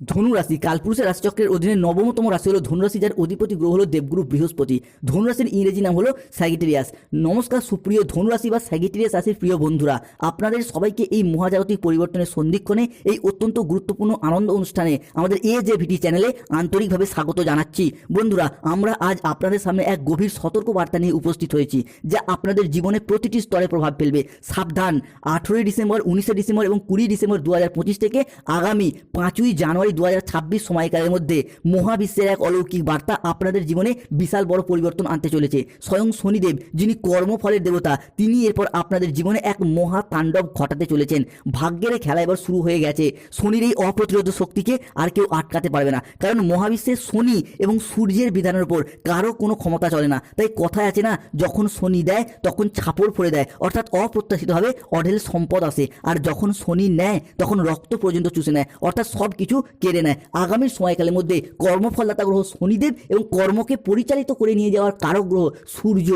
ধনুরাশি, কালপুরুষের রাশিচক্রের অধীনে নবমতম রাশি হলো ধনুরাশি, যার অধিপতি গ্রহ হলো দেবগুরু বৃহস্পতি। ধনুরাশির ইংরেজি নাম হলো স্যাগিটেরিয়াস নমস্কার, সুপ্রিয় ধনুরাশি বা স্যাগিটেরিয়াস রাশির প্রিয় বন্ধুরা, আপনাদের সবাইকে এই মহাজাগতিক পরিবর্তনের সন্ধিক্ষণে, এই অত্যন্ত গুরুত্বপূর্ণ আনন্দ অনুষ্ঠানে আমাদের এ জে ভিটি চ্যানেলে আন্তরিকভাবে স্বাগত জানাচ্ছি। বন্ধুরা, আমরা আজ আপনাদের সামনে এক গভীর সতর্ক বার্তা নিয়ে উপস্থিত হয়েছি, যা আপনাদের জীবনে প্রতিটি স্তরে প্রভাব ফেলবে। সাবধান, আঠেরোই ডিসেম্বর, উনিশে ডিসেম্বর এবং কুড়ি ডিসেম্বর দু হাজার পঁচিশ থেকে আগামী পাঁচই জানুয়ারি দু হাজার ছাব্বিশ সময়কালের মধ্যে মহাবিশ্বের এক অলৌকিক বার্তা আপনাদের জীবনে বিশাল বড় পরিবর্তন আনতে চলেছে। স্বয়ং শনিদেব, যিনি কর্মফলের দেবতা, তিনি এরপর আপনাদের জীবনে এক মহা তাণ্ডব ঘটাতে চলেছেন। ভাগ্যের খেলা এবার শুরু হয়ে গেছে। শনির এই অপ্রতিরোধ শক্তিকে আর কেউ আটকাতে পারবে না। কারণ মহাবিশ্বের শনি এবং সূর্যের বিধানের উপর কারও কোনো ক্ষমতা চলে না। তাই কথায় আছে না, যখন শনি দেয়, তখন ছাপড় ফোড়ে দেয়। অর্থাৎ অপ্রত্যাশিতভাবে অঢেল সম্পদ আসে। আর যখন শনি নেয়, তখন রক্ত পর্যন্ত চুষে নেয়। অর্থাৎ সব কিছু কেড়ে নেয়। আগামী সময়কালের মধ্যে কর্মফলদাতা গ্রহ শনিদেব এবং কর্মকে পরিচালিত করে নিয়ে যাওয়ার কারক গ্রহ সূর্য।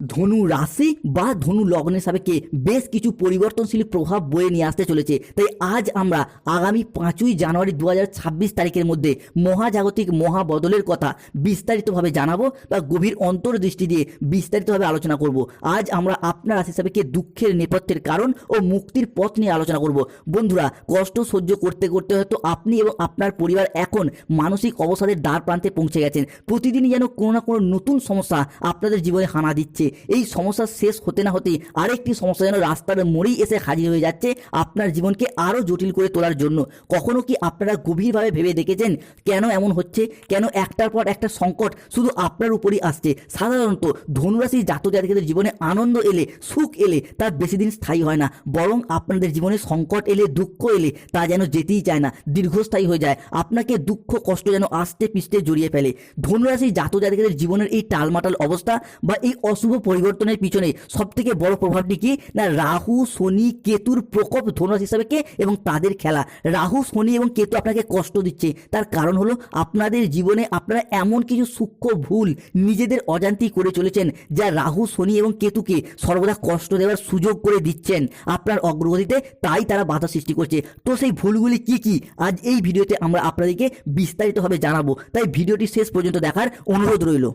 ধনু রাশি বা ধনু লগ্নের সাপেক্ষে বেশ কিছু পরিবর্তনশীল প্রভাব বয়ে নিয়ে আসতে চলেছে। তাই আজ আমরা আগামী পাঁচই জানুয়ারি দু হাজার ছাব্বিশ তারিখের মধ্যে মহাজাগতিক মহাবদলের কথা বিস্তারিতভাবে জানাব বা গভীর অন্তর্দৃষ্টি দিয়ে বিস্তারিতভাবে আলোচনা করব। আজ আমরা আপনার রাশি সাপেক্ষে দুঃখের নেপথ্যের কারণ ও মুক্তির পথ নিয়ে আলোচনা করব। বন্ধুরা, কষ্ট সহ্য করতে করতে হয়তো আপনি এবং আপনার পরিবার এখন মানসিক অবসাদের দ্বার প্রান্তে পৌঁছে গেছেন। প্রতিদিনই যেন কোনো না কোনো নতুন সমস্যা আপনাদের জীবনে হানা দিচ্ছে। এই সমস্যা শেষ হতে না হতে আরেকটি সমস্যা যেন রাস্তার মোড়েই এসে হাজির হয়ে যাচ্ছে আপনার জীবনকে আরও জটিল করে তোলার জন্য। কখনো কি আপনারা গভীরভাবে ভেবে দেখেছেন কেন এমন হচ্ছে? কেন একটার পর একটা সংকট শুধু আপনার উপরই আসছে? সাধারণত ধনুরাশি জাতক জাতিকাদের জীবনে আনন্দ এলে, সুখ এলে তা বেশি দিন স্থায়ী হয় না। বরং আপনাদের জীবনে সংকট এলে, দুঃখ এলে তা যেন যেতেই চায় না, দীর্ঘস্থায়ী হয়ে যায়। আপনাকে দুঃখ, কষ্ট যেন আস্তে পিস্তে জড়িয়ে ফেলে। ধনুরাশি জাতক জাতিকাদের জীবনের এই টালমাটাল অবস্থা বা এই অশুভ পরিবর্তনের পিছনে সব থেকে বড় প্রভাবটি কি? না, রাহু, শনি, কেতুর প্রকোপ ধনুরাশি হিসাবে কে এবং তাদের খেলা? রাহু, শনি এবং কেতু আপনাকে কষ্ট দিচ্ছে। তার কারণ হলো আপনাদের জীবনে আপনারা এমন কিছু সূক্ষ্ম ভুল নিজেদের অজান্তেই করে চলেছেন যা রাহু, শনি এবং কেতুকে সর্বদা কষ্ট দেওয়ার সুযোগ করে দিচ্ছেন আপনার অগ্রগতিতে। তাই তারা বাধা সৃষ্টি করছে। তো সেই ভুলগুলি কি কি? আজ এই ভিডিওতে আমরা আপনাদেরকে বিস্তারিতভাবে জানাব। তাই ভিডিওটি শেষ পর্যন্ত দেখার অনুরোধ রইল।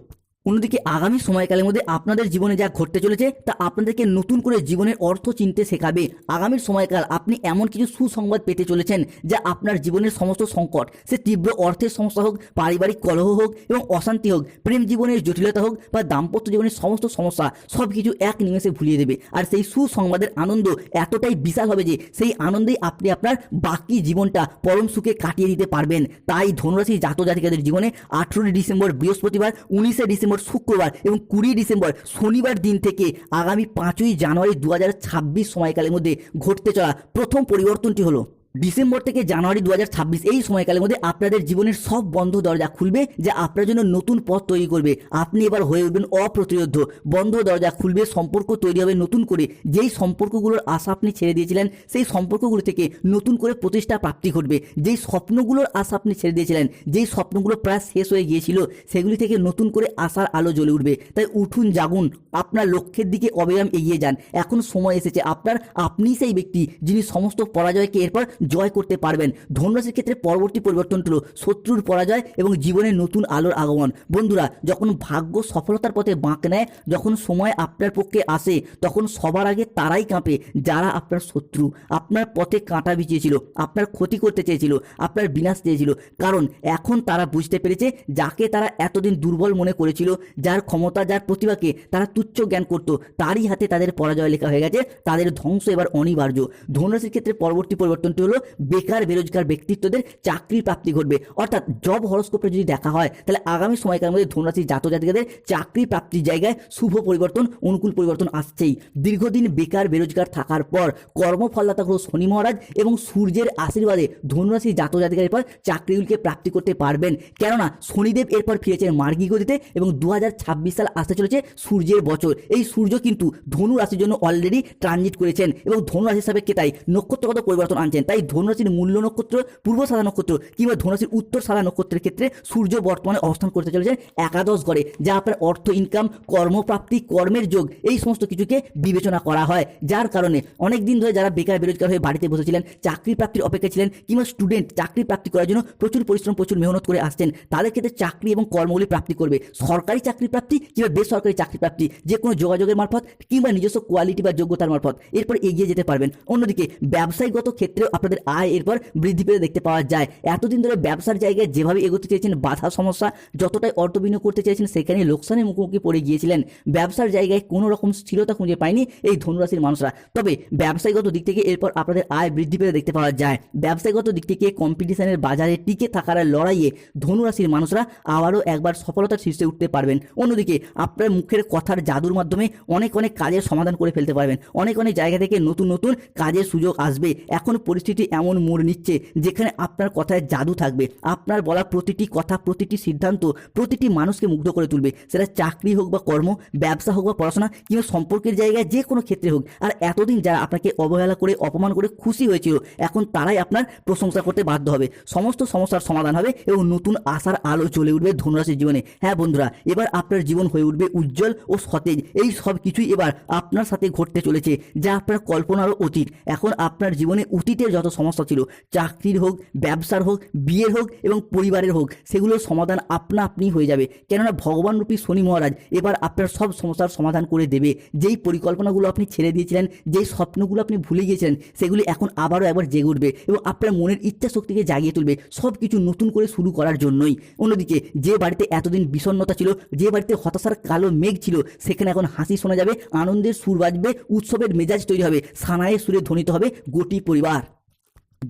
অন্যদিকে আগামী সময়কালের মধ্যে আপনাদের জীবনে যা ঘটতে চলেছে, তা আপনাদেরকে নতুন করে জীবনের অর্থ চিনতে শেখাবে। আগামীর সময়কাল আপনি এমন কিছু সুসংবাদ পেতে চলেছেন, যা আপনার জীবনের সমস্ত সংকট, সে তীব্র অর্থের সমস্যা হোক, পারিবারিক কলহ হোক এবং অশান্তি হোক, প্রেম জীবনের জটিলতা হোক বা দাম্পত্য জীবনের সমস্ত সমস্যা সব কিছু এক নিমেষে ভুলিয়ে দেবে। আর সেই সুসংবাদের আনন্দ এতটাই বিশাল হবে যে, সেই আনন্দেই আপনি আপনার বাকি জীবনটা পরম সুখে কাটিয়ে দিতে পারবেন। তাই ধনুরাশি জাতক জাতিকাদের জীবনে আঠেরোই ডিসেম্বর বৃহস্পতিবার, উনিশে ডিসেম্বর শুক্রবার এবং কুড়ি ডিসেম্বর শনিবার দিন থেকে আগামী পাঁচই জানুয়ারি দু হাজার ছাব্বিশ সময়কালের মধ্যে ঘটতে চলা প্রথম পরিবর্তনটি হলো ডিসেম্বর থেকে জানুয়ারি দু হাজার ছাব্বিশ এই সময়কালের মধ্যে আপনাদের জীবনের সব বন্ধ দরজা খুলবে, যা আপনার জন্য নতুন পথ তৈরি করবে। আপনি এবার হয়ে উঠবেন অপ্রতিরোধ বন্ধ দরজা খুলবে, সম্পর্ক তৈরি হবে নতুন করে। যেই সম্পর্কগুলোর আশা আপনি ছেড়ে দিয়েছিলেন, সেই সম্পর্কগুলো থেকে নতুন করে প্রতিষ্ঠা প্রাপ্তি ঘটবে। যেই স্বপ্নগুলোর আশা আপনি ছেড়ে দিয়েছিলেন, যেই স্বপ্নগুলো প্রায় শেষ হয়ে গিয়েছিল, সেগুলি থেকে নতুন করে আশার আলো জ্বলে উঠবে। তাই উঠুন, জাগুন, আপনার লক্ষ্যের দিকে অবিরাম এগিয়ে যান। এখন সময় এসেছে, আপনার আপনি সেই ব্যক্তি যিনি সমস্ত পরাজয়কে এরপর জয় করতে পারবেন। ধনুরাশির ক্ষেত্রে পরবর্তী পরিবর্তন হলো শত্রুর পরাজয় এবং জীবনে নতুন আলোর আগমন। বন্ধুরা, যখন ভাগ্য সফলতার পথে বাঁক নেয়, যখন সময় আপনার পক্ষে আসে, তখন সবার আগে তারাই কাঁপে, যারা আপনার শত্রু। আপনার পথে কাঁটা বিছিয়েছিল আপনার ক্ষতি করতে চেয়েছিল, আপনার বিনাশ চেয়েছিল। কারণ এখন তারা বুঝতে পেরেছে, যাকে তারা এতদিন দুর্বল মনে করেছিল, যার ক্ষমতা, যার প্রতিভাকে তারা তুচ্ছ জ্ঞান করত, তারই হাতে তাদের পরাজয় লেখা হয়ে গেছে, তাদের ধ্বংস এবার অনিবার্য। ধনুরাশির ক্ষেত্রে পরবর্তী পরিবর্তনটি হলো বেকার, বেরোজগার ব্যক্তিত্বদের চাকরি প্রাপ্তি ঘটবে। অর্থাৎ জব হরস্কোপে যদি দেখা হয়, তাহলে আগামী সময়কালের মধ্যে ধনুরাশির জাতক জাতিকাদের চাকরি প্রাপ্তির জায়গায় শুভ পরিবর্তন, অনুকূল পরিবর্তন আসছেই। দীর্ঘদিন বেকার, বেরোজগার থাকার পর কর্মফলদাতা গ্রহ শনি মহারাজ এবং সূর্যের আশীর্বাদে ধনুরাশির জাতক জাতিকার পর চাকরিগুলিকে প্রাপ্তি করতে পারবেন। কেননা শনিদেব এরপর ফিরেছেন মার্গী গতিতে এবং দু হাজার ছাব্বিশ সাল আসতে চলেছে সূর্যের বছর। এই সূর্য কিন্তু ধনু রাশির জন্য অলরেডি ট্রানজিট করেছেন এবং ধনু রাশির সাপেক্ষে তাই নক্ষত্রগত পরিবর্তন আনছেন। তাই ধনুরাশির মূল্য নক্ষত্র, পূর্ব সাদা নক্ষত্র কিংবা ধনুরাশির উত্তর সাদা নক্ষত্রের ক্ষেত্রে সূর্য বর্তমানে অবস্থান করতে চলেছেন একাদশ ঘরে, যা আপনার অর্থ ইনকাম কর্মপ্রাপ্তি, কর্মের যোগ, এই সমস্ত কিছুকে বিবেচনা করা হয়। যার কারণে অনেক দিন ধরে যারা বেকার, বেরোজগার হয়ে বাড়িতে বসেছিলেন, চাকরি প্রাপ্তির অপেক্ষা ছিলেন কিংবা স্টুডেন্ট চাকরি প্রাপ্তি করার জন্য প্রচুর পরিশ্রম, প্রচুর মেহনত করে আসছেন, তাদের ক্ষেত্রে চাকরি এবং কর্মগুলি প্রাপ্তি করবে। সরকারি চাকরি প্রাপ্তি কিংবা বেসরকারি চাকরি প্রাপ্তি, যে কোনো যোগাযোগের মারফত কিংবা নিজস্ব কোয়ালিটি বা যোগ্যতার মারফত, এরপর এগিয়ে যেতে পারবেন। অন্যদিকে ব্যবসায়িকগত ক্ষেত্রেও আপনাদের আয় এরপর বৃদ্ধি পেতে দেখতে পাওয়া যায়। এতদিন ধরে ব্যবসার জায়গায় যেভাবে এগোতে চেয়েছেন বাধা সমস্যা, যতটাই অর্থ বিনিয়োগ করতে চেয়েছেন সেখানে লোকসানের মুখোমুখি পড়ে গিয়েছিলেন। ব্যবসার জায়গায় কোনো রকম স্থিরতা খুঁজে পায়নি এই ধনুরাশির মানুষরা। তবে ব্যবসায়িকগত দিক থেকে এরপর আপনাদের আয় বৃদ্ধি পেতে দেখতে পাওয়া যায়। ব্যবসায়িকগত দিক থেকে কম্পিটিশনের বাজারে টিকে থাকার লড়াইয়ে ধনুরাশির মানুষরা আবারও একবার সফলতার শীর্ষে উঠতে পারবেন। অন্যদিকে আপনার মুখের কথার জাদুর মাধ্যমে অনেক অনেক কাজের সমাধান করে ফেলতে পারবেন। অনেক অনেক জায়গা থেকে নতুন নতুন কাজের সুযোগ আসবে। এখন পরিস্থিতি এমন মোড় নিচ্ছে যেখানে আপনার কথায় জাদু থাকবে, আপনার বলা প্রতিটি কথা, প্রতিটি সিদ্ধান্ত, প্রতিটি মানুষকে মুগ্ধ করে তুলবে। সেটা চাকরি হোক বা কর্ম, ব্যবসা হোক বা পড়াশোনা কিংবা সম্পর্কের জায়গায় যে কোনো ক্ষেত্রে হোক। আর এতদিন যারা আপনাকে অবহেলা করে, অপমান করে খুশি হয়েছিল, এখন তারাই আপনার প্রশংসা করতে বাধ্য হবে। সমস্ত সমস্যার সমাধান হবে এবং নতুন আশার আলো চলে উঠবে ধনুরাশির জীবনে। হ্যাঁ বন্ধুরা, এবার আপনার জীবন হয়ে উঠবে উজ্জ্বল ও সতেজ। এই সব কিছুই এবার আপনার সাথে ঘটতে চলেছে, যা আপনার কল্পনারও অতীত। এখন আপনার জীবনে অতীতের যত সমস্যা ছিল। চাকরির হোক, ব্যবসার হোক, বিয়ের হোক এবং পরিবারের হোক, সেগুলোর সমাধান আপনা আপনি হয়ে যাবে। কেননা ভগবান রূপী শনি মহারাজ এবার আপনার সব সমস্যার সমাধান করে দেবে। যেই পরিকল্পনাগুলো আপনি ছেড়ে দিয়েছিলেন, যেই স্বপ্নগুলো আপনি ভুলে গিয়েছিলেন, সেগুলি এখন আবারও একবার জেগে উঠবে এবং আপনার মনের ইচ্ছা শক্তিকে জাগিয়ে তুলবে সব কিছু নতুন করে শুরু করার জন্যই। অন্যদিকে যে বাড়িতে এতদিন বিষণ্ণতা ছিল, যে বাড়িতে হতাশার কালো মেঘ ছিল, সেখানে এখন হাসি শোনা যাবে, আনন্দের সুর বাজবে, উৎসবের মেজাজ তৈরি হবে সানায়ের সুরে ধ্বনিত হবে গোটি পরিবার।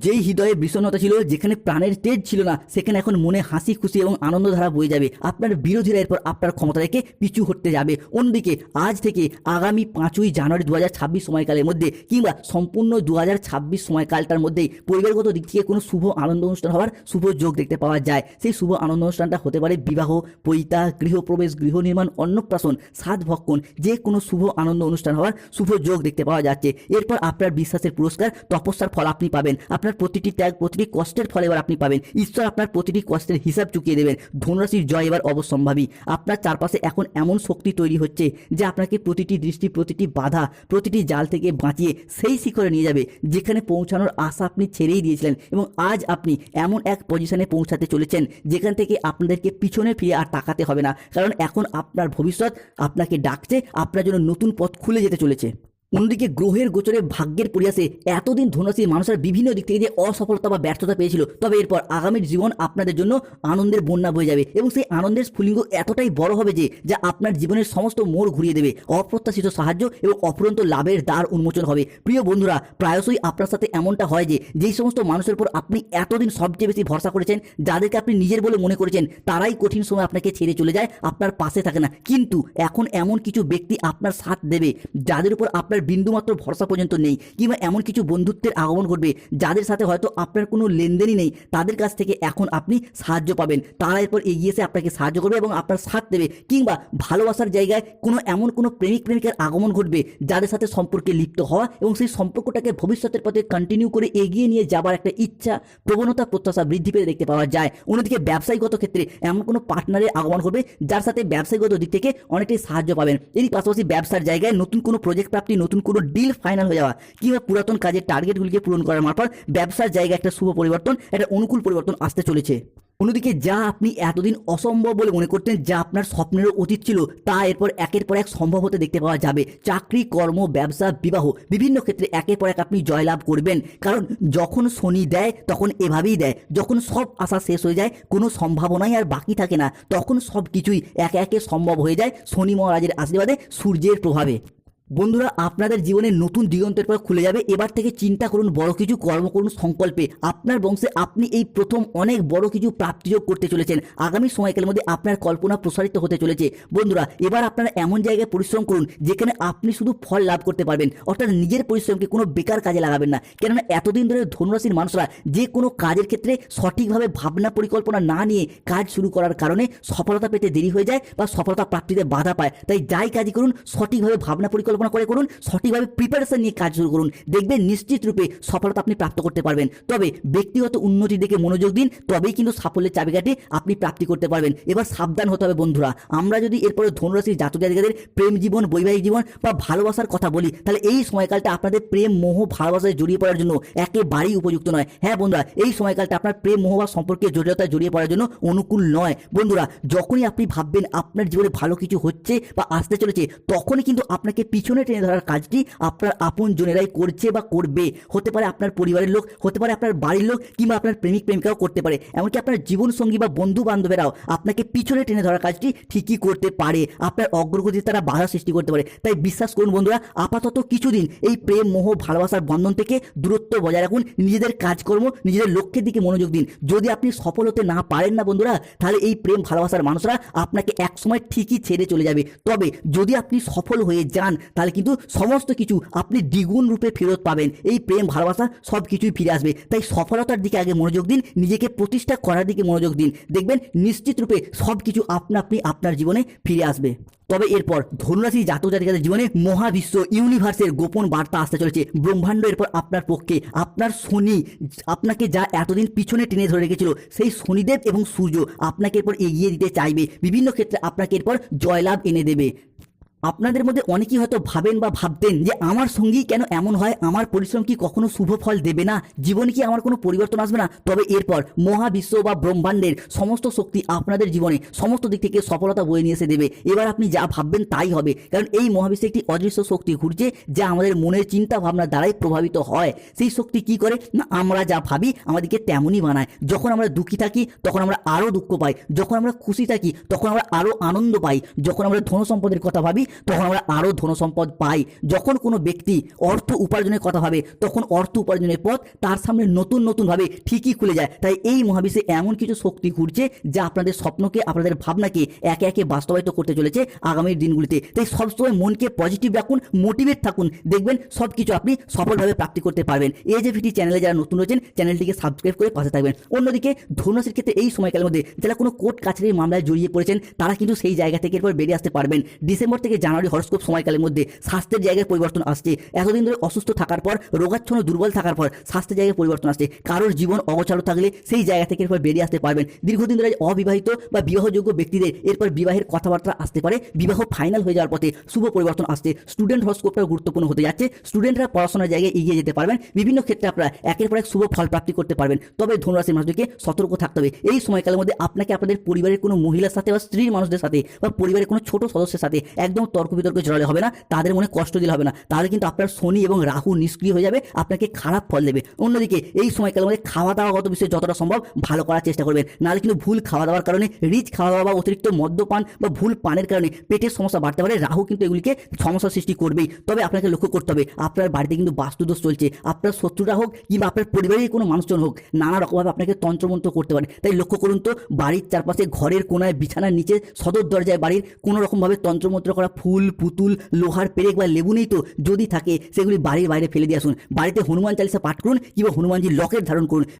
যেই হৃদয়ে বিষণ্ণতা ছিল, যেখানে প্রাণের তেজ ছিল না, সেখানে এখন মনে হাসি, খুশি এবং আনন্দধারা বয়ে যাবে। আপনার বিরোধীরা এরপর আপনার ক্ষমতা রেখে পিছু হটতে যাবে। অন্যদিকে, আজ থেকে আগামী পাঁচই জানুয়ারি দু ছাব্বিশ সময়কালের মধ্যে কিংবা সম্পূর্ণ দু হাজার ছাব্বিশ সময়কালটার মধ্যেই পরিবারগত দিক থেকে কোনো শুভ আনন্দ অনুষ্ঠান হওয়ার শুভ যোগ দেখতে পাওয়া যায়। সেই শুভ আনন্দ অনুষ্ঠানটা হতে পারে বিবাহ, পৈতা, গৃহপ্রবেশ, গৃহ নির্মাণ, অন্নপ্রাশন সাত ভক্ষণ, যে কোনো শুভ আনন্দ অনুষ্ঠান হওয়ার শুভ যোগ দেখতে পাওয়া যাচ্ছে। এরপর আপনার বিশ্বাসের পুরস্কার, তপস্যার ফল আপনি পাবেন। আপনার প্রতিটি ত্যাগ, প্রতিটি কষ্টের ফল এবার আপনি পাবেন। ঈশ্বর আপনার প্রতিটি কষ্টের হিসাব চুকিয়ে দেবেন। ধনুরাশির জয় এবার অবশ্যম্ভাবী। আপনার চারপাশে এখন এমন শক্তি তৈরি হচ্ছে যে আপনাকে প্রতিটি দৃষ্টি, প্রতিটি বাধা, প্রতিটি জাল থেকে বাঁচিয়ে সেই শিখরে নিয়ে যাবে, যেখানে পৌঁছানোর আশা আপনি ছেড়েই দিয়েছিলেন এবং আজ আপনি এমন এক পজিশনে পৌঁছাতে চলেছেন যেখান থেকে আপনাদেরকে পিছনে ফিরে আর তাকাতে হবে না। কারণ এখন আপনার ভবিষ্যৎ আপনাকে ডাকছে, আপনার জন্য নতুন পথ খুলে যেতে চলেছে। অন্যদিকে গ্রহের গোচরে ভাগ্যের পরিয়াসে এতদিন ধনুরাশির মানুষের বিভিন্ন দিক থেকে যে অসফলতা বা ব্যর্থতা পেয়েছিল, তবে এরপর আগামীর জীবন আপনাদের জন্য আনন্দের বন্যা বয়ে যাবে এবং সেই আনন্দের স্ফুলিঙ্গ এতটাই বড় হবে যে, যা আপনার জীবনের সমস্ত মোড় ঘুরিয়ে দেবে। অপ্রত্যাশিত সাহায্য এবং অফুরন্ত লাভের দ্বার উন্মোচন হবে। প্রিয় বন্ধুরা, প্রায়শই আপনার সাথে এমনটা হয় যে, যেই সমস্ত মানুষের উপর আপনি এতদিন সবচেয়ে বেশি ভরসা করেছেন, যাদেরকে আপনি নিজের বলে মনে করেছেন, তারাই কঠিন সময় আপনাকে ছেড়ে চলে যায়, আপনার পাশে থাকে না। কিন্তু এখন এমন কিছু ব্যক্তি আপনার সাথ দেবে, যাদের উপর আপনার বিন্দুমাত্র ভরসা পর্যন্ত নেই কিংবা এমন কিছু বন্ধুত্বের আগমন ঘটবে যাদের সাথে হয়তো আপনার কোনো লেনদেনই নেই, তাদের কাছ থেকে এখন আপনি সাহায্য পাবেন। তারা এরপর এগিয়ে এসে আপনাকে সাহায্য করবে এবং আপনার সাথ দেবে কিংবা ভালোবাসার জায়গায় কোনো এমন কোনো প্রেমিক, প্রেমিকার আগমন ঘটবে যাদের সাথে সম্পর্কে লিপ্ত হওয়া এবং সেই সম্পর্কটাকে ভবিষ্যতের পথে কন্টিনিউ করে এগিয়ে নিয়ে যাবার একটা ইচ্ছা, প্রবণতা, প্রত্যাশা বৃদ্ধি পেতে দেখতে পাওয়া যায়। অন্যদিকে ব্যবসায়ীগত ক্ষেত্রে এমন কোনো পার্টনারের আগমন ঘটবে যার সাথে ব্যবসায়ীগত দিক থেকে অনেকটাই সাহায্য পাবেন। এরই পাশাপাশি ব্যবসার জায়গায় নতুন কোনো প্রজেক্ট প্রাপ্তি, নতুন কোনো ডিল ফাইনাল হয়ে যাওয়া, কিংবা পুরাতন কাজের টার্গেটগুলিকে পূরণ করার মারফত ব্যবসার জায়গায় একটা শুভ পরিবর্তন, একটা অনুকূল পরিবর্তন আসতে চলেছে। অন্যদিকে যা আপনি এতদিন অসম্ভব বলে মনে করতেন, যা আপনার স্বপ্নেরও অতীত ছিল, তা এরপর একের পর এক সম্ভব হতে দেখতে পাওয়া যাবে। চাকরি, কর্ম, ব্যবসা, বিবাহ, বিভিন্ন ক্ষেত্রে একের পর এক আপনি জয়লাভ করবেন। কারণ যখন শনি দেয়, তখন এভাবেই দেয়। যখন সব আশা শেষ হয়ে যায়, কোনো সম্ভাবনাই আর বাকি থাকে না। তখন সব কিছুই একে একে সম্ভব হয়ে যায় শনি মহারাজের আশীর্বাদে, সূর্যের প্রভাবে। বন্ধুরা, আপনাদের জীবনে নতুন দিগন্তের পর খুলে যাবে। এবার থেকে চিন্তা করুন, বড় কিছু কর্ম করুন সংকল্পে। আপনার বংশে আপনি এই প্রথম অনেক বড় কিছু প্রাপ্তিযোগ করতে চলেছেন। আগামী সময়কালের মধ্যে আপনার কল্পনা প্রসারিত হতে চলেছে। বন্ধুরা, এবার আপনারা এমন জায়গায় পরিশ্রম করুন, যেখানে আপনি শুধু ফল লাভ করতে পারবেন। অর্থাৎ নিজের পরিশ্রমকে কোনো বেকার কাজে লাগাবেন না। কেননা, এতদিন ধরে ধনুরাশির মানুষরা যে কোনো কাজের ক্ষেত্রে সঠিকভাবে ভাবনা পরিকল্পনা না নিয়ে কাজ শুরু করার কারণে সফলতা পেতে দেরি হয়ে যায় বা সফলতা প্রাপ্তিতে বাধা পায়। তাই যাই কাজই করুন, সঠিকভাবে ভাবনা পরিকল্পনা পরিকল্পনা করে করুন, সঠিকভাবে প্রিপারেশন নিয়ে কাজ শুরু করুন। দেখবেন নিশ্চিত রূপে সফলতা আপনি প্রাপ্ত করতে পারবেন। তবে ব্যক্তিগত উন্নতির দিকে মনোযোগ দিন, তবেই কিন্তু সাফল্যের চাবিকাঠি আপনি প্রাপ্তি করতে পারবেন। এবার সাবধান হতে হবে বন্ধুরা। আমরা যদি এরপরে ধনুরাশির জাতক জাতিকাদের প্রেম জীবন, বৈবাহিক জীবন বা ভালোবাসার কথা বলি, তাহলে এই সময়কালটা আপনাদের প্রেম, মোহ, ভালোবাসায় জড়িয়ে পড়ার জন্য একেবারেই উপযুক্ত নয়। হ্যাঁ বন্ধুরা, এই সময়কালটা আপনার প্রেম, মোহ বা সম্পর্কে জটিলতায় জড়িয়ে পড়ার জন্য অনুকূল নয়। বন্ধুরা, যখনই আপনি ভাববেন আপনার জীবনে ভালো কিছু হচ্ছে বা আসতে চলেছে, তখনই কিন্তু আপনাকে পিছনে টেনে ধরার কাজটি আপনার আপন জনেরাই করছে বা করবে। হতে পারে আপনার পরিবারের লোক, হতে পারে আপনার বাড়ির লোক কিংবা আপনার প্রেমিক, প্রেমিকাও করতে পারে। এমনকি আপনার জীবনসঙ্গী বা বন্ধু বান্ধবেরাও আপনাকে পিছনে টেনে ধরার কাজটি ঠিকই করতে পারে। আপনার অগ্রগতির তারা বাধা সৃষ্টি করতে পারে। তাই বিশ্বাস করুন বন্ধুরা, আপাতত কিছুদিন এই প্রেম, মোহ, ভালোবাসার বন্ধন থেকে দূরত্ব বজায় রাখুন। নিজেদের কাজকর্ম, নিজেদের লক্ষ্যের দিকে মনোযোগ দিন। যদি আপনি সফল হতে না পারেন না বন্ধুরা, তাহলে এই প্রেম, ভালোবাসার মানুষরা আপনাকে একসময় ঠিকই ছেড়ে চলে যাবে। তবে যদি আপনি সফল হয়ে যান তাহলে কিন্তু সমস্ত কিছু আপনি দ্বিগুণ রূপে ফেরত পাবেন। এই প্রেম, ভালোবাসা সব কিছুই ফিরে আসবে। তাই সফলতার দিকে আগে মনোযোগ দিন, নিজেকে প্রতিষ্ঠা করার দিকে মনোযোগ দিন। দেখবেন নিশ্চিত রূপে সব কিছু আপনা আপনি আপনার জীবনে ফিরে আসবে। তবে এরপর ধনুরাশি জাতক জাতিকাদের জীবনে মহাবিশ্ব ইউনিভার্সের গোপন বার্তা আসতে চলেছে। ব্রহ্মাণ্ড এরপর আপনার পক্ষে, আপনার শনি আপনাকে যা এতদিন পিছনে টেনে ধরে রেখেছিল, সেই শনিদেব এবং সূর্য আপনাকে এরপর এগিয়ে দিতে চাইবে। বিভিন্ন ক্ষেত্রে আপনাকে এরপর জয়লাভ এনে দেবে। আপনাদের মধ্যে অনেকেই হয়তো ভাবেন বা ভাবতেন যে আমার সঙ্গেই কেন এমন হয়? আমার পরিশ্রম কি কখনো শুভ ফল দেবে না? জীবনে কি আমার কোনো পরিবর্তন আসবে না? তবে এরপর মহাবিশ্ব বা ব্রহ্মাণ্ডের সমস্ত শক্তি আপনাদের জীবনে সমস্ত দিক থেকে সফলতা বয়ে নিয়ে এসে দেবে। এবার আপনি যা ভাববেন তাই হবে। কারণ এই মহাবিশ্বে একটি অদৃশ্য শক্তি ঘুরছে যা আমাদের মনের চিন্তা ভাবনা দ্বারাই প্রভাবিত হয়। সেই শক্তি কি করে? না, আমরা যা ভাবি আমাদেরকে তেমনই বানায়। যখন আমরা দুঃখী থাকি, তখন আমরা আরও দুঃখ পাই। যখন আমরা খুশি থাকি, তখন আমরা আরও আনন্দ পাই। যখন আমরা ধন সম্পদের কথা ভাবি তখন আমরা আরও ধনসম্পদ পাই। যখন কোনো ব্যক্তি অর্থ উপার্জনের কথা ভাবে, তখন অর্থ উপার্জনের পথ তার সামনে নতুন নতুনভাবে ঠিকই খুলে যায়। তাই এই মহাবিশ্বে এমন কিছু শক্তি ঘুরছে যা আপনাদের স্বপ্নকে, আপনাদের ভাবনাকে একে একে বাস্তবায়িত করতে চলেছে আগামীর দিনগুলিতে। তাই সবসময় মনকে পজিটিভ রাখুন মোটিভেট থাকুন। দেখবেন সব কিছু আপনি সফলভাবে প্রাপ্তি করতে পারবেন। এই যে ভিটি চ্যানেলে যারা নতুন রয়েছেন, চ্যানেলটিকে সাবস্ক্রাইব করে পাশে থাকবেন। অন্যদিকে ধনুরাশির ক্ষেত্রে এই সময়কালের মধ্যে যারা কোনো কোর্ট কাছারির মামলায় জড়িয়ে পড়েছেন, তারা কিন্তু সেই জায়গা থেকে এরপর বেরিয়ে আসতে পারবেন। ডিসেম্বর থেকে জানুয়ারি হরস্কোপ সময়কালের মধ্যে স্বাস্থ্যের জায়গায় পরিবর্তন আসছে। এতদিন ধরে অসুস্থ থাকার পর, রোগাচ্ছন্ন, দুর্বল থাকার পর স্বাস্থ্যের জায়গায় পরিবর্তন আসছে। কারোর জীবন অগোচারো থাকলে সেই জায়গা থেকে এরপর বেরিয়ে আসতে পারবেন। দীর্ঘদিন ধরে অবিবাহিত বা বিবাহযোগ্য ব্যক্তিদের এরপর বিবাহের কথাবার্তা আসতে পারে। বিবাহ ফাইনাল হয়ে যাওয়ার পথে শুভ পরিবর্তন আসছে। স্টুডেন্ট হরস্কোপটাও গুরুত্বপূর্ণ হতে যাচ্ছে। স্টুডেন্টরা পড়াশোনার জায়গায় এগিয়ে যেতে পারবেন। বিভিন্ন ক্ষেত্রে আপনারা একের পর এক শুভ ফল প্রাপ্তি করতে পারবেন। তবে ধনুরাশির মানুষদেরকে সতর্ক থাকতে হবে। এই সময়কালের মধ্যে আপনাকে আপনাদের পরিবারের কোনো মহিলার সাথে বা স্ত্রীর মানুষদের সাথে বা পরিবারের কোনো ছোট সদস্যের সাথে একদম তর্ক বিতর্কে জড়ালে হবে না, তাদের মনে কষ্ট দিলে হবে না। তাহলে কিন্তু আপনার শনি এবং রাহু নিষ্ক্রিয় হয়ে যাবে, আপনাকে খারাপ ফল দেবে। অন্যদিকে এই সময়কালের মধ্যে খাওয়া দাওয়াগত বিষয়ে যতটা সম্ভব ভালো করার চেষ্টা করবেন। নাহলে কিন্তু ভুল খাওয়া দাওয়ার কারণে, রিচ খাওয়া দাওয়া বা অতিরিক্ত মদ্যপান বা ভুল পানের কারণে পেটের সমস্যা বাড়তে পারে, রাহু কিন্তু এগুলিকে সমস্যা সৃষ্টি করবেই। তবে আপনাকে লক্ষ্য করতে হবে, আপনার বাড়িতে কিন্তু বাস্তুদোষ চলছে, আপনার শত্রুরা হোক কিংবা আপনার পরিবারের কোনো মানুষজন হোক, নানা রকমভাবে আপনাকে তন্ত্রমন্ত্র করতে পারে। তাই লক্ষ্য করুন তো, বাড়ির চারপাশে ঘরের কোনায়, বিছানার নিচে, সদর দরজায় বাড়ির কোনো রকমভাবে তন্ত্রমন্ত্র করা ফুল, পুতুল, লোহার পেরেক বা লেবু নেই তো? যদি থাকে, সেগুলি বাড়ির বাইরে ফেলে দিয়ে আসুন। বাড়িতে হনুমান চালিসা পাঠ করুন কিংবা হনুমানজির লকেট ধারণ করুন।